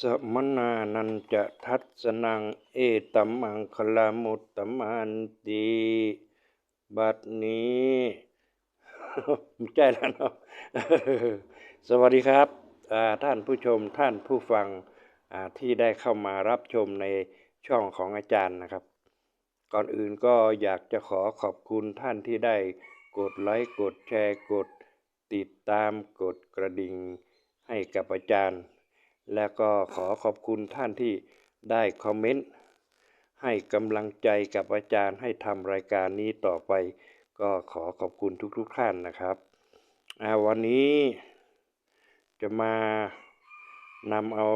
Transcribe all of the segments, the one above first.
สมนานันจะทัศนังเอตัมมังคลามุตตมันติบัดนี้ไม่ใช่แล้วเนาะสวัสดีครับท่านผู้ชมท่านผู้ฟังที่ได้เข้ามารับชมในช่องของอาจารย์นะครับ ก่อนอื่นก็อยากจะขอขอบคุณท่านที่ได้กดไลค์กดแชร์กดติดตามกดกระดิ่งให้กับอาจารย์ และก็ขอขอบคุณท่านที่ได้คอมเมนต์ให้กำลังใจกับอาจารย์ให้ทำรายการนี้ต่อไป ก็ขอขอบคุณทุกๆท่านนะครับวันนี้จะมานำเอา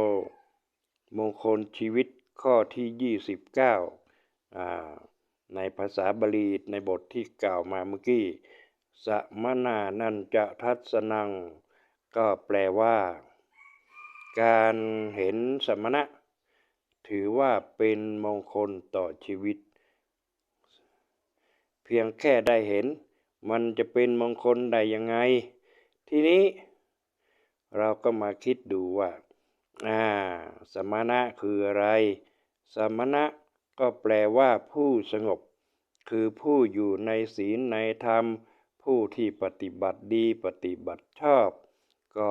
มงคลชีวิตข้อที่ 29อ่าในภาษาบาลีในบทที่กล่าวมาเมื่อกี้สมนานันจะทัศนัง ก็แปลว่า การเห็นสมณะ ถือว่าเป็นมงคลต่อชีวิต เพียงแค่ได้เห็น มันจะเป็นมงคลได้ยังไง ทีนี้เราก็มาคิดดูว่า อ่า สมณะคืออะไร สมณะก็แปลว่าผู้สงบ คือผู้อยู่ในศีลในธรรม ผู้ที่ปฏิบัติดีปฏิบัติชอบ ก็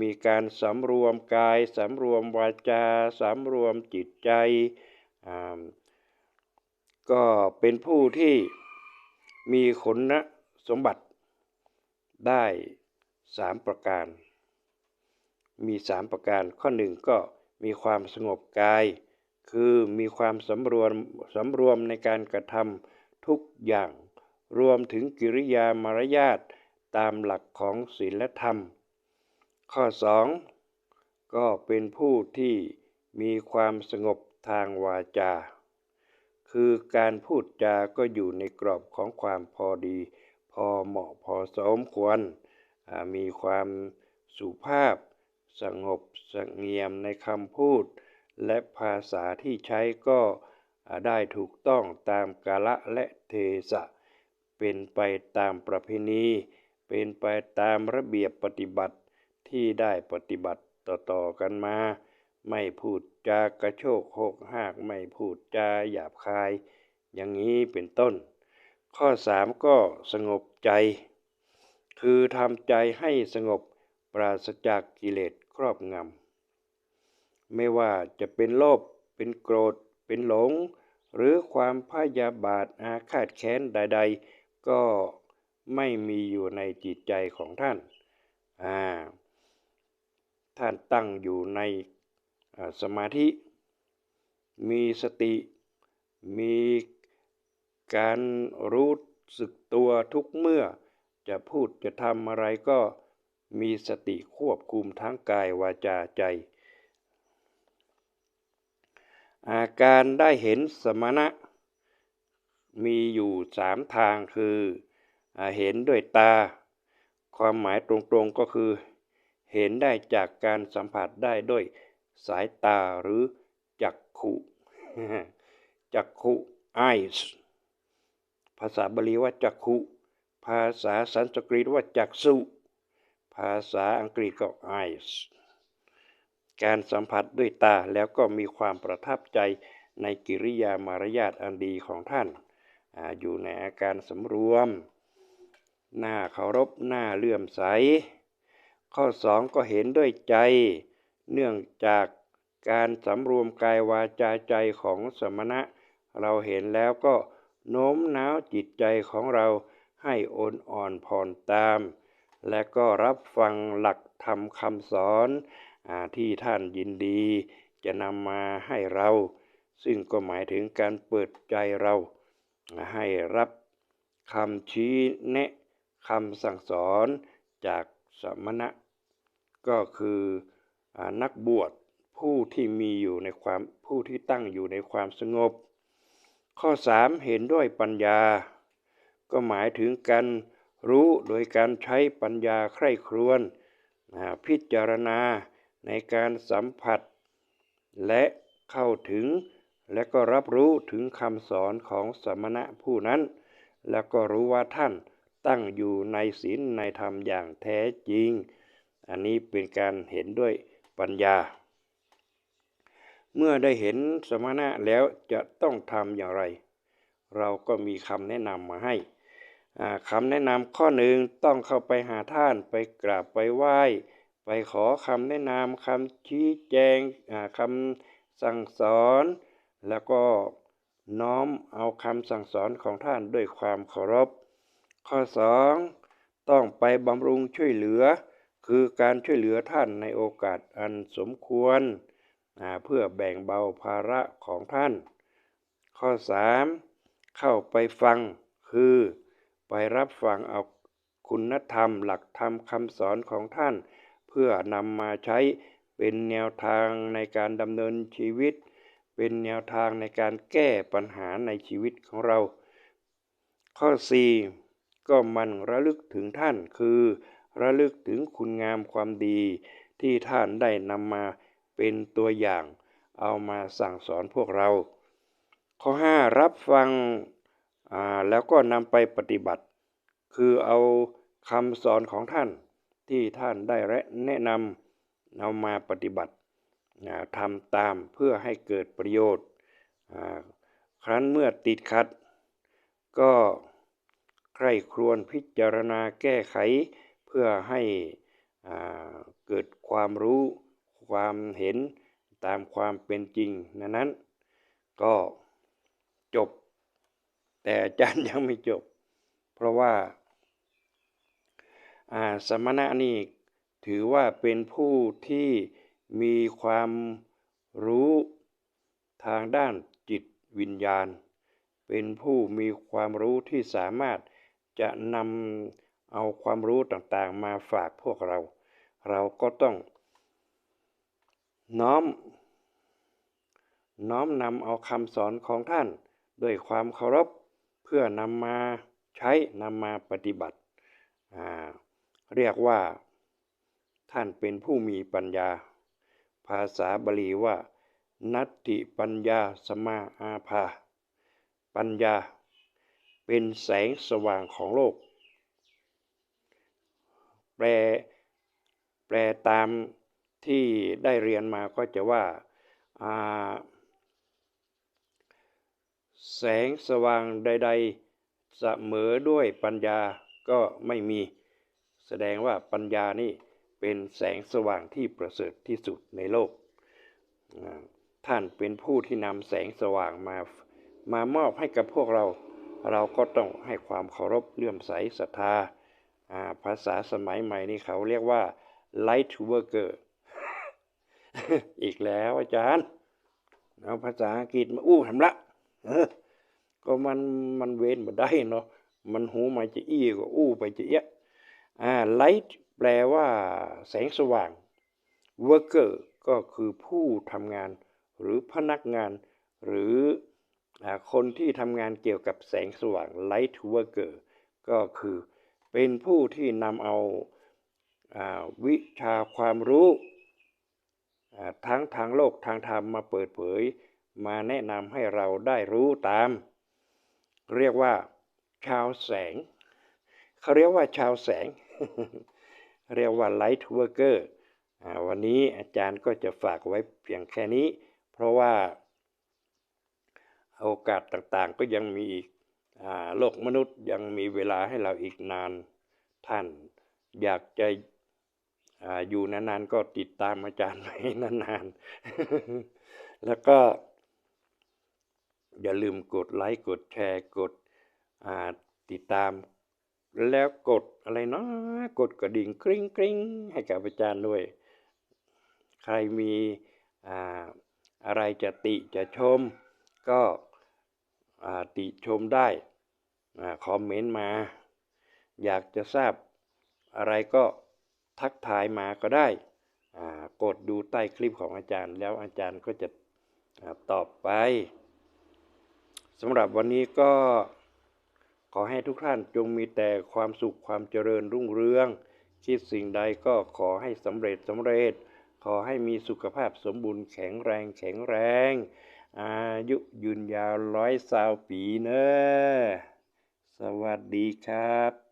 มีการสำรวมกายสำรวมวาจาสำรวมจิตใจ ก็เป็นผู้ที่มีคุณสมบัติได้สามประการ มีสามประการข้อหนึ่งก็มีความสงบกาย คือมีความสำรวมสำรวมในการกระทำทุกอย่าง รวมถึงกิริยามารยาทตามหลักของศีลธรรม ข้อสองก็เป็นผู้ที่มีความสงบทางวาจา คือการพูดจาก็อยู่ในกรอบของความพอดี พอเหมาะพอสมควร มีความสุภาพ สงบสงเงียมในคำพูด และภาษาที่ใช้ก็ได้ถูกต้องตามกาละและเทศะ เป็นไปตามประเพณี เป็นไปตามระเบียบปฏิบัติ ที่ได้ปฏิบัติต่อๆกันมา ไม่พูดจากระโชกโหกหากไม่พูดจาหยาบคาย อย่างนี้เป็นต้น ข้อสามก็สงบใจ คือทำใจให้สงบปราศจากกิเลสครอบงำไม่ว่าจะเป็นโลภเป็นโกรธ เป็นหลง หรือความพยาบาทอาฆาตแค้นใด ๆ ก็ไม่มีอยู่ในจิตใจของท่าน อ่า ท่านตั้งอยู่ในสมาธิ มีสติ มีการรู้สึกตัวทุกเมื่อ จะพูดจะทำอะไรก็มีสติควบคุมทั้งกายวาจาใจ อาการได้เห็นสมณะ มีอยู่สามทางคืออเห็นด้วยตา ความหมายตรงๆก็คือ เห็นได้จากการสัมผัสได้ด้วยสายตาหรือจักขุจักขุ eyes ภาษาบาลีว่าจักขุ ภาษาสันสกฤตว่าจักสุ ภาษาอังกฤษก็ eyes การสัมผัสด้วยตาแล้วก็มีความประทับใจในกิริยามารยาทอันดีของท่านออยู่ในอาการสำรวม หน้าเคารพหน้าเลื่อมใส ข้อสองก็เห็นด้วยใจ เนื่องจากการสำรวมกายวาจาใจของสมณะ เราเห็นแล้วก็โน้มน้าวจิตใจของเราให้โอนอ่อนผ่อนตาม และก็รับฟังหลักธรรมคำสอนอที่ท่านยินดี จะนำมาให้เรา ซึ่งก็หมายถึงการเปิดใจเรา ให้รับคำชี้แนะคำสั่งสอนจากสมณะ ก็คืออนักบวชผู้ที่มีอยู่ในความผู้ที่ตั้งอยู่ในความสงบ ข้อสามเห็นด้วยปัญญา ก็หมายถึงการรู้โดยการใช้ปัญญาใคร่ครวญพิจารณาในการสัมผัส และเข้าถึงและก็รับรู้ถึงคำสอนของสมณะผู้นั้น แล้วก็รู้ว่าท่านตั้งอยู่ในศีลในธรรมอย่างแท้จริง อันนี้เป็นการเห็นด้วยปัญญา เมื่อได้เห็นสมณะแล้วจะต้องทำอย่างไร เราก็มีคำแนะนำมาให้คำแนะนำข้อหนึ่งต้องเข้าไปหาท่านไปกราบไปไหว้ ไปขอคำแนะนำคำชี้แจงคำสั่งสอน แล้วก็น้อมเอาคำสั่งสอนของท่านด้วยความเคารพ ข้อสองต้องไปบำรุงช่วยเหลือ คือการช่วยเหลือท่านในโอกาสอันสมควร เพื่อแบ่งเบาภาระของท่าน ข้อสามเข้าไปฟัง คือ ไปรับฟังเอาคุณธรรมหลักธรรมคำสอนของท่าน เพื่อนำมาใช้เป็นแนวทางในการดำเนินชีวิต เป็นแนวทางในการแก้ปัญหาในชีวิตของเรา ข้อ 4 ก็มันระลึกถึงท่านคือ ระลึกถึงคุณงามความดี ที่ท่านได้นำมาเป็นตัวอย่าง เอามาสั่งสอนพวกเรา ข้อ 5 รับฟังแล้วก็นำไปปฏิบัติ คือเอาคำสอนของท่านที่ท่านได้แนะนำเอามาปฏิบัติทำตามเพื่อให้เกิดประโยชน์ ครั้นเมื่อติดขัด ก็ใคร่ครวญพิจารณาแก้ไข พื่อให้เกิดความรู้ความเห็นตามความเป็นจริงนั้น ก็จบ แต่อาจารย์ยังไม่จบ เพราะว่าสมณะนี่ถือว่าเป็นผู้ที่มีความรู้ทางด้านจิตวิญญาณ เป็นผู้มีความรู้ที่สามารถจะนำ เอาความรู้ต่างๆมาฝากพวกเรา เราก็ต้อง น้อม น้อมนำเอาคำสอนของท่าน ด้วยความเคารพเพื่อนำมาใช้นำมาปฏิบัติ เรียกว่า ท่านเป็นผู้มีปัญญา ภาษาบาลีว่า นัตติปัญญาสมาอาภา ปัญญา เป็นแสงสว่างของโลก ล แปลตามที่ได้เรียนมาก็จะว่าแสงสว่างใด ๆ เสมอด้วยปัญญาก็ไม่มี แสดงว่าปัญญานี่เป็นแสงสว่างที่ประเสริฐที่สุดในโลก ท่านเป็นผู้ที่นำแสงสว่างมามามอบให้กับพวกเรา เราก็ต้องให้ความเคารพเลื่อมใสศรัทธา ภาษาสมัยใหม่นี่เขาเรียกว่า light worker อีกแล้วอาจารย์เอาภาษาอังกฤษมาอู้ทำละก็มันมันเว้นมาได้เนาะมันหูมาจะอี้ก็อู้ไปจะเอะอ่า light แปลว่า แสงสว่าง worker ก็คือผู้ทำงาน หรือพนักงาน หรือคนที่ทำงานเกี่ยวกับแสงสว่าง light worker ก็คือ เป็นผู้ที่นำเอาวิชาความรู้ ทั้งทางโลกทางธรรมมาเปิดเผย มาแนะนำให้เราได้รู้ตาม เรียกว่า ชาวแสงเขาเรียกว่าชาวแสง เรียกว่าไลท์เวอร์เกอร์วันนี้อาจารย์ก็จะฝากไว้เพียงแค่นี้ เพราะว่าโอกาสต่างๆก็ยังมีอีก โลกมนุษย์ยังมีเวลาให้เราอีกนานท่าน อยากจะออยู่นานๆก็ติดตามอาจารย์ไปนานๆ แล้วก็ อย่าลืมกดไลค์กดแชร์กดติดตาม แล้วกดอะไรเนาะกดกระดิ่งกริ้งกริ้งให้กับอาจารย์ด้วย ใครมีอะไรจะติจะชมก็ติชมได้ คอมเมนต์มา อยากจะทราบอะไรก็ทักทายมาก็ได้ กดดูใต้คลิปของอาจารย์ แล้วอาจารย์ก็จะตอบไปสำหรับวันนี้ก็ขอให้ทุกท่านจงมีแต่ความสุขความเจริญรุ่งเรือง คิดสิ่งใดก็ขอให้สำเร็จสำเร็จ ขอให้มีสุขภาพสมบูรณ์แข็งแรงแข็งแรง อายุยืนยาวร้อยสาวปีเนอ สวัสดีครับ